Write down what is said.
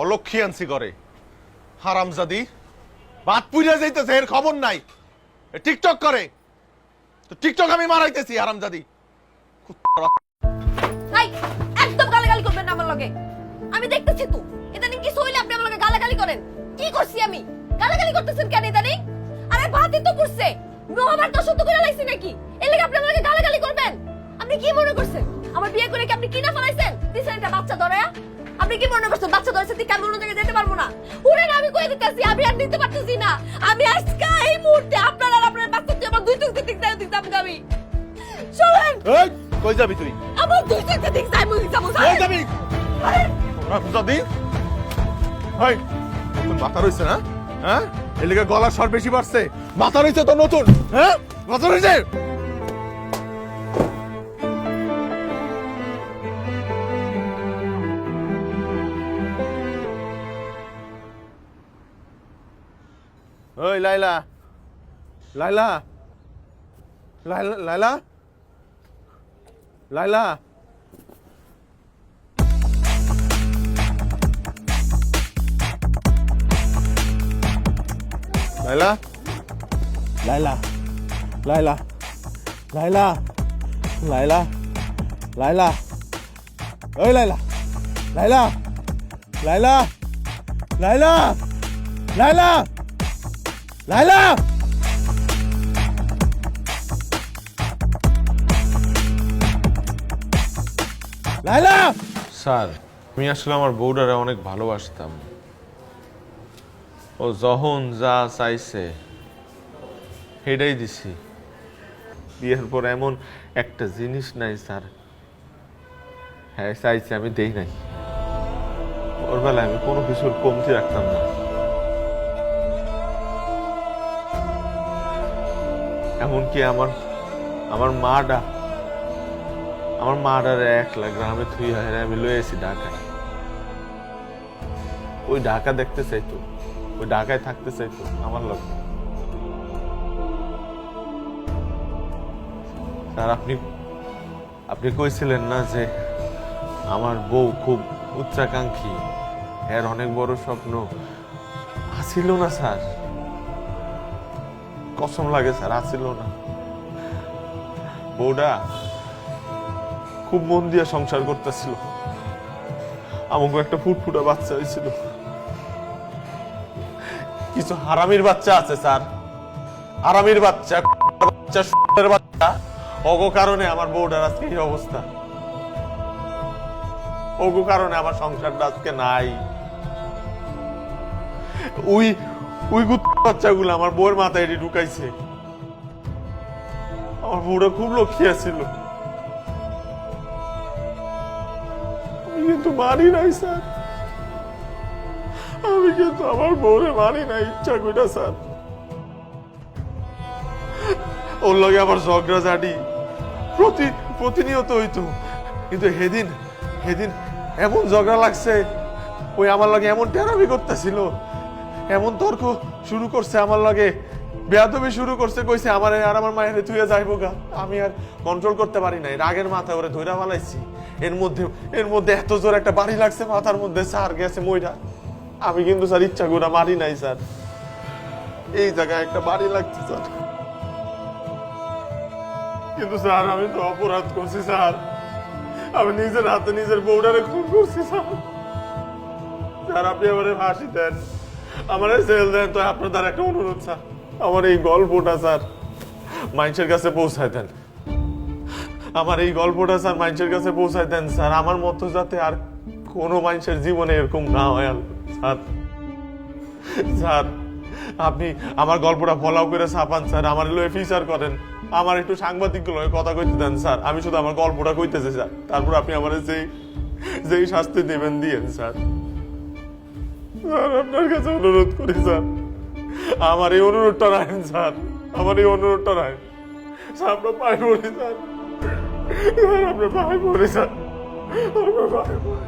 অলক্ষী আনছি করে হারামজাদি, বাদ পুইরা যাইতেছে, এর খবর নাই। টিকটক করে। তো টিকটক আমি মারাইতেছি, হারামজাদি। একদম গালাগালি করবেন না আমার লগে। আমি দেখতেছি তো, ইদানিং কিছু হইলে আপনি আমার লগে গালাগালি করেন। কি করছি আমি? গালাগালি করতেছেন কেন ইদানিং? আরে ভাতই তো করছে। মহাভারত শুদ্ধ করে লাইছি নাকি? এর লাগে আপনি লগে গালাগালি করবেন। আপনি কি মনে করছেন? আমার বিয়ে করে কি আপনি কি না ফলাইছেন? দিছেন একটা বাচ্চা ধরে আপনি কি মনে করছেন? বাচ্চা ধরেছে কেমন অন্য জায়গায় যেতে পারব না? উড়ে আমি কয়ে দিতেছি আমি আর নিতে পারতেছি না। আমি আজকে এই মুহূর্তে আপনার আর আপনার বাচ্চা তুই আমার দুই চোখ দিক দিয়ে দিতাম আমি। চলেন এই কই যাবি তুই? আমার দুই চোখ দিক দিয়ে মুই যাব কই যাবি? হারামজাদি হাই নতুন মাথা রইছে না হ্যাঁ? এর লেগে গলার স্বর বেশি বাড়ছে। মাথা রইছে তো নতুন হ্যাঁ? মাথা রইছে ওই লাইলা লাইলা লাইলা লাইলা লাইলা লাইলা লাইলা লাইলা লাইলা লাইলা লাইলা ওই লাইলা লাইলা লাইলা লাইলা লাইলা লাইলা! আমি আসলে আমার বউডারে অনেক ভালোবাসতাম। ও যখন যা চাইছে, সেটাই দিছি। বিয়ের পর এমন একটা জিনিস নাই, স্যার। হ্যাঁ চাইছে, আমি দেই নাই। ওর বেলায় আমি কোনো কিছুর কমতি রাখতাম না। এমনকি আমার আমার মাটা, আমার মাটারে একলা গ্রামে থুই হয় আমি লয়ে এসি ঢাকায়। ওই ঢাকা দেখতে চাইতো, ওই ঢাকায় থাকতে চাইতো আমার লোক স্যার, আপনি আপনি কইছিলেন না যে আমার বউ খুব উচ্চাকাঙ্ক্ষী, এর অনেক বড় স্বপ্ন। আসিল না স্যার। কসম লাগে স্যার আসিল না। বউটা খুব মন দিয়ে সংসার করতেছিল। আমাকে একটা ফুটফুটা বাচ্চা হয়েছিল। কিছু হারামির বাচ্চা আছে স্যার। হারামির বাচ্চা বাচ্চা সুরের বাচ্চা। অগো কারণে আমার বউটার আজকে এই অবস্থা। ওগো কারণে আমার সংসারটা আজকে নাই। ওই ওই বাচ্চাগুলো আমার বউয়ের মাথায় এটি ঢুকাইছে। আমার বউটা খুব লক্ষ্মী ছিল কিন্তু মারি নাই, স্যার। আমি কিন্তু আমার বউরে মারি নাই, ইচ্ছা কইটা স্যার। ওর লগে আমার ঝগড়া ঝাড়ি প্রতি প্রতিনিয়ত হইতো। কিন্তু সেদিন সেদিন এমন ঝগড়া লাগছে, ওই আমার লগে এমন টেরামি করতেছিল। এমন তর্ক শুরু করছে আমার লগে। বেয়াদবি শুরু করছে, কইছে, আমার আর আমার মায়ের তুই যাইবো গা। আমি আর কন্ট্রোল করতে পারি নাই। রাগের মাথা ওরে ধইরা ফালাইছি। এর মধ্যে এর মধ্যে এত জোর একটা বাড়ি লাগছে, মাথার মধ্যে স্যার গেছে মইরা। আমি কিন্তু, স্যার, ইচ্ছা করে মারি নাই, স্যার। এই জায়গায় একটা বাড়ি লাগছে, স্যার। কিন্তু, স্যার, আমি তো অপরাধ করছি, স্যার। আমি নিজের হাতে নিজের বউডারে খুন করছি, স্যার। স্যার, আপনি আমারে ফাঁসি দেন। আমার তো আপনার দ্বারা একটা অনুরোধ, স্যার। আমার এই গল্পটা, স্যার মানুষের কাছে পৌঁছায় দেন। আমার এই গল্পটা, স্যার মানুষের কাছে পৌঁছায় দেন, স্যার। আমার মতো যাতে আর কোনো মানুষের জীবনে এরকম না হয় স্যার স্যার, আপনি আমার গল্পটা ফলাও করে ছাপান, স্যার। আমার লয়ে ফিচার করেন। আমার একটু সাংবাদিক লয়ে কথা কইতে দেন, স্যার। আমি শুধু আমার গল্পটা কইতেছি, স্যার। তারপর আপনি আমার যেই যেই শাস্তি দেবেন, দিয়েন, স্যার। স্যার, আপনার কাছে অনুরোধ করি, স্যার। আমার এই অনুরোধটা রাখেন, স্যার। আমার এই অনুরোধটা রাখেন। স্যার, আমরা পাই পড়ি স্যার, আমরা পায়ে পড়ি, স্যার। আমরা পায়ে পড়ি।